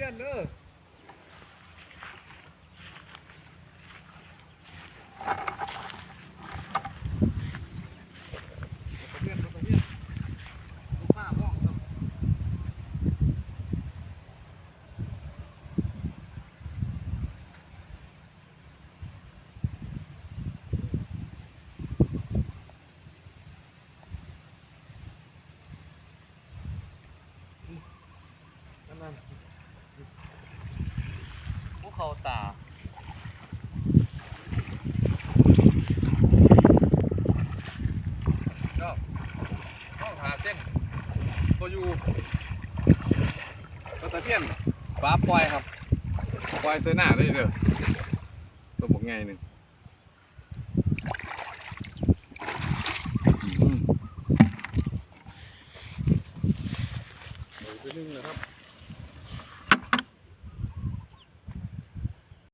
พี้ยนเด้อตะ เพี้ยนตะเพี้ยนลูกป้าบ้องครับนั่นนั่นภูเขาตาก็ต้องหาเส้นตัวอยู่ตัวตะเพียนฟ้าปล่อยครับ ปล่อยเสื้อหน้าได้เด้อตัวบอกไงหนึ่งเดี๋ยวไปนึ่งนะครับ